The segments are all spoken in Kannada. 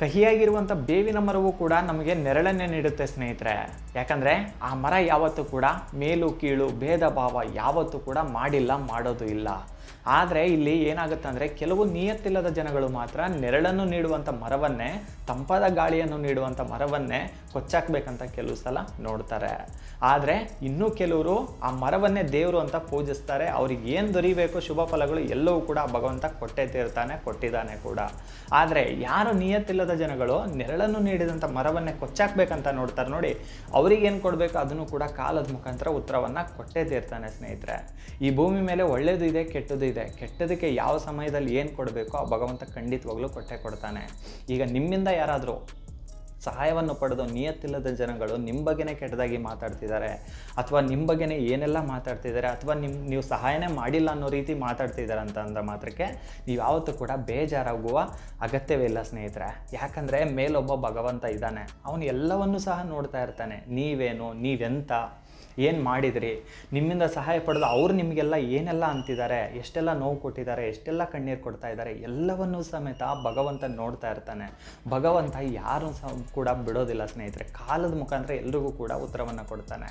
ಕಹಿಯಾಗಿರುವಂಥ ಬೇವಿನ ಮರವು ಕೂಡ ನಮಗೆ ನೆರಳನ್ನೇ ನೀಡುತ್ತೆ ಸ್ನೇಹಿತರೆ. ಯಾಕಂದರೆ ಆ ಮರ ಯಾವತ್ತೂ ಕೂಡ ಮೇಲು, ಕೀಳು, ಭೇದ ಭಾವ ಯಾವತ್ತೂ ಕೂಡ ಮಾಡಿಲ್ಲ, ಮಾಡೋದು ಇಲ್ಲ. ಆದರೆ ಇಲ್ಲಿ ಏನಾಗುತ್ತೆ ಅಂದರೆ ಕೆಲವು ನಿಯತ್ತಿಲ್ಲದ ಜನಗಳು ಮಾತ್ರ ನೆರಳನ್ನು ನೀಡುವಂಥ ಮರವನ್ನೇ, ತಂಪಾದ ಗಾಳಿಯನ್ನು ನೀಡುವಂಥ ಮರವನ್ನೇ ಕೊಚ್ಚಾಕ್ಬೇಕಂತ ಕೆಲವು ಸಲ ನೋಡ್ತಾರೆ. ಆದರೆ ಇನ್ನೂ ಕೆಲವರು ಆ ಮರವನ್ನೇ ದೇವರು ಅಂತ ಪೂಜಿಸ್ತಾರೆ. ಅವ್ರಿಗೆ ಏನು ದೊರಿಬೇಕು ಶುಭ ಫಲಗಳು ಎಲ್ಲವೂ ಕೂಡ ಭಗವಂತ ಕೊಟ್ಟೇ ತೀರ್ತಾನೆ, ಕೊಟ್ಟಿದ್ದಾನೆ ಕೂಡ. ಆದರೆ ಯಾರು ನಿಯತ್ತಿಲ್ಲದ ಜನಗಳು ನೆರಳನ್ನು ನೀಡಿದಂಥ ಮರವನ್ನೇ ಕೊಚ್ಚಾಕ್ಬೇಕಂತ ನೋಡ್ತಾರೆ ನೋಡಿ. ಅವ್ರಿಗೆ ಏನು ಕೊಡಬೇಕು ಅದನ್ನು ಕೂಡ ಕಾಲದ ಮುಖಾಂತರ ಉತ್ತರವನ್ನು ಕೊಟ್ಟೇ ತೀರ್ತಾನೆ ಸ್ನೇಹಿತರೆ. ಈ ಭೂಮಿ ಮೇಲೆ ಒಳ್ಳೇದು ಇದೆ ಕೆಟ್ಟದ್ದು ಇದೆ. ಕೆಟ್ಟದಕ್ಕೆ ಯಾವ ಸಮಯದಲ್ಲಿ ಏನು ಕೊಡಬೇಕು ಆ ಭಗವಂತ ಖಂಡಿತವಾಗ್ಲೂ ಕೊಟ್ಟೆ ಕೊಡ್ತಾನೆ. ಈಗ ನಿಮ್ಮಿಂದ ಯಾರಾದರೂ ಸಹಾಯವನ್ನು ಪಡೆದು ನಿಯತ್ತಿಲ್ಲದ ಜನಗಳು ನಿಮ್ಮ ಬಗ್ಗೆನೇ ಕೆಟ್ಟದಾಗಿ ಮಾತಾಡ್ತಿದ್ದಾರೆ. ಅಥವಾ ನಿಮ್ಮ ಬಗ್ಗೆನೇ ಏನೆಲ್ಲ ಮಾತಾಡ್ತಿದ್ದಾರೆ, ಅಥವಾ ನಿಮ್ಮ ನೀವು ಸಹಾಯನೇ ಮಾಡಿಲ್ಲ ಅನ್ನೋ ರೀತಿ ಮಾತಾಡ್ತಿದ್ದಾರೆ ಅಂತ ಅಂದ ಮಾತ್ರಕ್ಕೆ ನೀವು ಯಾವತ್ತೂ ಕೂಡ ಬೇಜಾರಾಗುವ ಅಗತ್ಯವೇ ಇಲ್ಲ ಸ್ನೇಹಿತರೆ. ಯಾಕಂದರೆ ಮೇಲೊಬ್ಬ ಭಗವಂತ ಇದ್ದಾನೆ. ಅವನು ಎಲ್ಲವನ್ನೂ ಸಹ ನೋಡ್ತಾ ಇರ್ತಾನೆ. ನೀವೇನು, ನೀವೆಂತ? ಏನು ಮಾಡಿದ್ರಿ? ನಿಮ್ಮಿಂದ ಸಹಾಯ ಪಡೆದು ಅವ್ರು ನಿಮಗೆಲ್ಲ ಏನೆಲ್ಲ ಅಂತಿದ್ದಾರೆ? ಎಷ್ಟೆಲ್ಲ ನೋವು ಕೊಟ್ಟಿದ್ದಾರೆ? ಎಷ್ಟೆಲ್ಲ ಕಣ್ಣೀರು ಕೊಡ್ತಾ ಇದ್ದಾರೆ? ಎಲ್ಲವನ್ನೂ ಸಮೇತ ಭಗವಂತ ನೋಡ್ತಾ ಇರ್ತಾನೆ. ಭಗವಂತ ಯಾರು ಸಹ ಕೂಡ ಬಿಡೋದಿಲ್ಲ ಸ್ನೇಹಿತರೆ. ಕಾಲದ ಮುಖಾಂತರ ಎಲ್ರಿಗೂ ಕೂಡ ಉತ್ತರವನ್ನು ಕೊಡ್ತಾನೆ.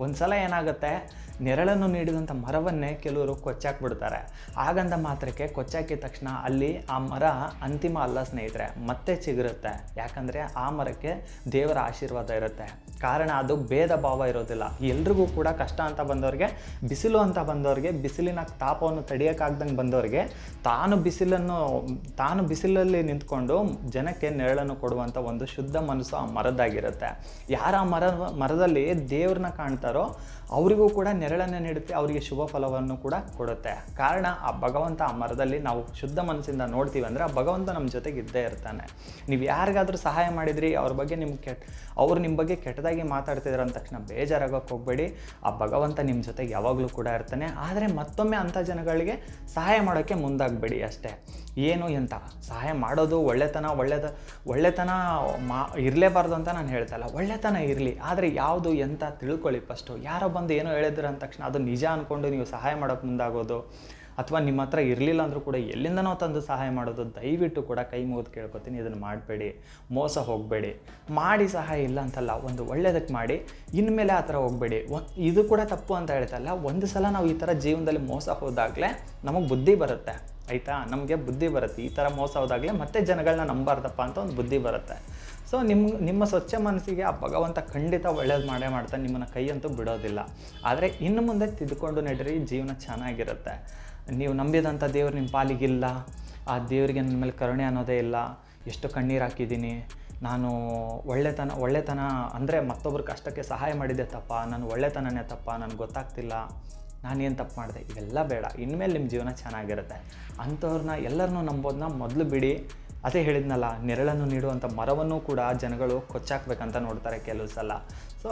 ಒಂದು ಸಲ ಏನಾಗುತ್ತೆ? ನೆರಳನ್ನು ನೀಡಿದಂಥ ಮರವನ್ನೇ ಕೆಲವರು ಕೊಚ್ಚಾಕ್ಬಿಡ್ತಾರೆ. ಹಾಗಂದ ಮಾತ್ರಕ್ಕೆ ಕೊಚ್ಚಾಕಿದ ತಕ್ಷಣ ಅಲ್ಲಿ ಆ ಮರ ಅಂತಿಮ ಅಲ್ಲ ಸ್ನೇಹಿತರೆ. ಮತ್ತೆ ಚಿಗುರುತ್ತೆ. ಯಾಕಂದರೆ ಆ ಮರಕ್ಕೆ ದೇವರ ಆಶೀರ್ವಾದ ಇರುತ್ತೆ. ಕಾರಣ ಅದು ಭೇದ ಭಾವ ಇರೋದಿಲ್ಲ. ಎಲ್ರಿಗೂ ಕೂಡ ಕಷ್ಟ ಅಂತ ಬಂದವ್ರಿಗೆ, ಬಿಸಿಲು ಅಂತ ಬಂದವ್ರಿಗೆ, ಬಿಸಿಲಿನ ತಾಪವನ್ನು ತಡೆಯೋಕ್ಕಾಗ್ದಂಗೆ ಬಂದವ್ರಿಗೆ, ತಾನು ಬಿಸಿಲನ್ನು, ತಾನು ಬಿಸಿಲಲ್ಲಿ ನಿಂತ್ಕೊಂಡು ಜನಕ್ಕೆ ನೆರಳನ್ನು ಕೊಡುವಂಥ ಒಂದು ಶುದ್ಧ ಮನಸ್ಸು ಆ ಮರದಾಗಿರುತ್ತೆ. ಯಾರ ಮರ, ಮರದಲ್ಲಿ ದೇವ್ರನ್ನ ಕಾಣ್ತಾರೋ ಅವರಿಗೂ ಕೂಡ ನೆರಳನ್ನು ನೀಡುತ್ತೆ, ಅವರಿಗೆ ಶುಭ ಫಲವನ್ನು ಕೂಡ ಕೊಡುತ್ತೆ. ಕಾರಣ ಆ ಭಗವಂತ ಆ ಮರದಲ್ಲಿ ನಾವು ಶುದ್ಧ ಮನಸ್ಸಿಂದ ನೋಡ್ತೀವಿ ಅಂದರೆ ಆ ಭಗವಂತ ನಮ್ಮ ಜೊತೆಗೆ ಇದ್ದೇ ಇರ್ತಾನೆ. ನೀವು ಯಾರಿಗಾದರೂ ಸಹಾಯ ಮಾಡಿದ್ರಿ, ಅವ್ರ ಬಗ್ಗೆ ನಿಮ್ಗೆ ಕೆಟ್ಟ ಅವ್ರು ನಿಮ್ಮ ಬಗ್ಗೆ ಕೆಟ್ಟದಾಗಿ ಮಾತಾಡ್ತಿದ್ರು ಅಂದ ತಕ್ಷಣ ಬೇಜಾರಾಗೋಕೆ ಹೋಗಬೇಡಿ. ಆ ಭಗವಂತ ನಿಮ್ಮ ಜೊತೆಗೆ ಯಾವಾಗಲೂ ಕೂಡ ಇರ್ತಾನೆ. ಆದರೆ ಮತ್ತೊಮ್ಮೆ ಅಂಥ ಜನಗಳಿಗೆ ಸಹಾಯ ಮಾಡೋಕ್ಕೆ ಮುಂದಾಗಬೇಡಿ ಅಷ್ಟೇ. ಏನು ಎಂತ? ಸಹಾಯ ಮಾಡೋದು ಒಳ್ಳೆತನ, ಒಳ್ಳೆದ, ಒಳ್ಳೆತನ ಮಾ, ಇರಲೇಬಾರ್ದು ಅಂತ ನಾನು ಹೇಳ್ತಲ್ಲ ಒಳ್ಳೆತನ ಇರಲಿ. ಆದರೆ ಯಾವುದು ಎಂತ ತಿಳ್ಕೊಳ್ಳಿ ಫಸ್ಟು ಯಾರೋ ಬಂದು ಏನೋ ಹೇಳಿದ್ರು ಅಂದ ತಕ್ಷಣ ಅದು ನಿಜ ಅಂದ್ಕೊಂಡು ನೀವು ಸಹಾಯ ಮಾಡೋಕ್ಕೆ ಮುಂದಾಗೋದು. ಅಥವಾ ನಿಮ್ಮ ಹತ್ರ ಇರಲಿಲ್ಲ ಅಂದರೂ ಕೂಡ ಎಲ್ಲಿಂದನೋ ತಂದು ಸಹಾಯ ಮಾಡೋದು, ದಯವಿಟ್ಟು ಕೂಡ ಕೈ ಮುಗಿದು ಕೇಳ್ಕೊತೀನಿ, ಇದನ್ನು ಮಾಡಬೇಡಿ, ಮೋಸ ಹೋಗಬೇಡಿ. ಮಾಡಿ ಸಹಾಯ ಇಲ್ಲ ಅಂತಲ್ಲ, ಒಂದು ಒಳ್ಳೆಯದಕ್ಕೆ ಮಾಡಿ, ಇನ್ಮೇಲೆ ಆ ಥರ ಹೋಗಬೇಡಿ. ಇದು ಕೂಡ ತಪ್ಪು ಅಂತ ಹೇಳ್ತಲ್ಲ ಒಂದು ಸಲ ನಾವು ಈ ಥರ ಜೀವನದಲ್ಲಿ ಮೋಸ ಹೋದಾಗಲೇ ನಮಗೆ ಬುದ್ಧಿ ಬರುತ್ತೆ. ಆಯಿತಾ? ನಮಗೆ ಬುದ್ಧಿ ಬರುತ್ತೆ. ಈ ಥರ ಮೋಸ ಹೋದಾಗಲೇ ಮತ್ತೆ ಜನಗಳನ್ನ ನಂಬಾರ್ದಪ್ಪ ಅಂತ ಒಂದು ಬುದ್ಧಿ ಬರುತ್ತೆ. ಸೊ ನಿಮ್ಮ ನಿಮ್ಮ ಸ್ವಚ್ಛ ಮನಸ್ಸಿಗೆ ಆ ಭಗವಂತ ಖಂಡಿತ ಒಳ್ಳೇದು ಮಾಡೇ ಮಾಡ್ತಾನೆ. ನಿಮ್ಮನ್ನು ಕೈಯಂತೂ ಬಿಡೋದಿಲ್ಲ. ಆದರೆ ಇನ್ನು ಮುಂದೆ ತಿದ್ದುಕೊಂಡು ನಡೀರಿ, ಜೀವನ ಚೆನ್ನಾಗಿರುತ್ತೆ. ನೀವು ನಂಬಿದಂಥ ದೇವ್ರು ನಿಮ್ಮ ಪಾಲಿಗಿಲ್ಲ. ಆ ದೇವರಿಗೆ ನನ್ನ ಮೇಲೆ ಕರುಣೆ ಅನ್ನೋದೇ ಇಲ್ಲ. ಎಷ್ಟು ಕಣ್ಣೀರು ಹಾಕಿದ್ದೀನಿ. ನಾನು ಒಳ್ಳೆತನ ಒಳ್ಳೆತನ ಅಂದರೆ ಮತ್ತೊಬ್ಬರ ಕಷ್ಟಕ್ಕೆ ಸಹಾಯ ಮಾಡಿದ್ದೆ ತಪ್ಪ. ನಾನು ಒಳ್ಳೆತನನೇ ತಪ್ಪ. ನನಗೆ ಗೊತ್ತಾಗ್ತಿಲ್ಲ. ನಾನೇನು ತಪ್ಪು ಮಾಡಿದೆ? ಇವೆಲ್ಲ ಬೇಡ. ಇನ್ಮೇಲೆ ನಿಮ್ಮ ಜೀವನ ಚೆನ್ನಾಗಿರುತ್ತೆ. ಅಂಥವ್ರನ್ನ ಎಲ್ಲರನ್ನೂ ನಂಬೋದನ್ನ ಮೊದಲು ಬಿಡಿ. ಅದೇ ಹೇಳಿದ್ನಲ್ಲ, ನೆರಳನ್ನು ನೀಡುವಂಥ ಮರವನ್ನು ಕೂಡ ಜನಗಳು ಕೊಚ್ಚಾಕ್ಬೇಕಂತ ನೋಡ್ತಾರೆ ಕೆಲವು ಸಲ. ಸೊ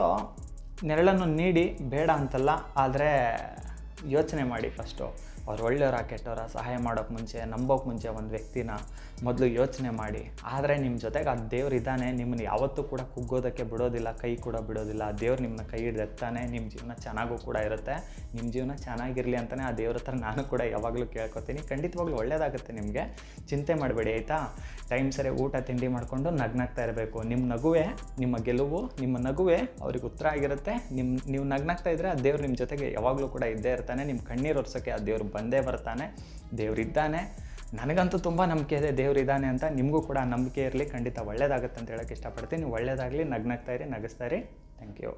ನೆರಳನ್ನು ನೀಡಿ, ಬೇಡ ಅಂತಲ್ಲ. ಆದರೆ ಯೋಚನೆ ಮಾಡಿ ಫಸ್ಟು ಅವ್ರು ಒಳ್ಳೆಯವರ ಕೆಟ್ಟವರ ಸಹಾಯ ಮಾಡೋಕ್ಕೆ ಮುಂಚೆ, ನಂಬೋಕೆ ಮುಂಚೆ ಒಂದು ವ್ಯಕ್ತಿನ ಮೊದಲು ಯೋಚನೆ ಮಾಡಿ. ಆದರೆ ನಿಮ್ಮ ಜೊತೆಗೆ ಆ ದೇವ್ರು ಇದ್ದಾನೆ ನಿಮ್ಮನ್ನು ಯಾವತ್ತೂ ಕೂಡ ಕುಗ್ಗೋದಕ್ಕೆ ಬಿಡೋದಿಲ್ಲ, ಕೈ ಕೂಡ ಬಿಡೋದಿಲ್ಲ. ಆ ದೇವ್ರು ನಿಮ್ಮನ್ನ ಕೈ ಹಿಡ್ದೆತ್ತಾನೆ ನಿಮ್ಮ ಜೀವನ ಚೆನ್ನಾಗೂ ಕೂಡ ಇರುತ್ತೆ. ನಿಮ್ಮ ಜೀವನ ಚೆನ್ನಾಗಿರಲಿ ಅಂತಲೇ ಆ ದೇವ್ರ ಹತ್ರ ನಾನು ಕೂಡ ಯಾವಾಗಲೂ ಕೇಳ್ಕೊತೀನಿ. ಖಂಡಿತವಾಗ್ಲೂ ಒಳ್ಳೇದಾಗುತ್ತೆ ನಿಮಗೆ. ಚಿಂತೆ ಮಾಡಬೇಡಿ, ಆಯಿತಾ? ಟೈಮ್ ಸರಿ ಊಟ, ತಿಂಡಿ ಮಾಡಿಕೊಂಡು ನಗ್ನಾಗ್ತಾ ಇರಬೇಕು. ನಿಮ್ಮ ನಗುವೆ, ನಿಮ್ಮ ಗೆಲುವು, ನಿಮ್ಮ ನಗುವೆ ಅವ್ರಿಗೆ ಉತ್ತರ ಆಗಿರುತ್ತೆ. ನಿಮ್ಮ ನೀವು ನಗ್ನಾಗ್ತಾ ಇದ್ದರೆ ಆ ದೇವ್ರು ನಿಮ್ಮ ಜೊತೆಗೆ ಯಾವಾಗಲೂ ಕೂಡ ಇದ್ದೇ ಇರ್ತಾನೆ. ನಿಮ್ಮ ಕಣ್ಣೀರು ಒರೆಸೋಕ್ಕೆ ಆ ದೇವ್ರು ಬಂದೇ ಬರ್ತಾನೆ, ದೇವರಿದ್ದಾನೆ. ನನಗಂತೂ ತುಂಬ ನಂಬಿಕೆ ಇದೆ ದೇವ್ರು ಇದ್ದಾನೆ ಅಂತ. ನಿಮಗೂ ಕೂಡ ನಂಬಿಕೆ ಇರಲಿ, ಖಂಡಿತ ಒಳ್ಳೇದಾಗುತ್ತೆ ಅಂತ ಹೇಳೋಕ್ಕೆ ಇಷ್ಟಪಡ್ತೀನಿ. ಒಳ್ಳೇದಾಗಲಿ, ನಗ್ನಾಗ್ತಾ ಇರಿ, ನಗಿಸ್ತಾ ಇರಿ. Thank you.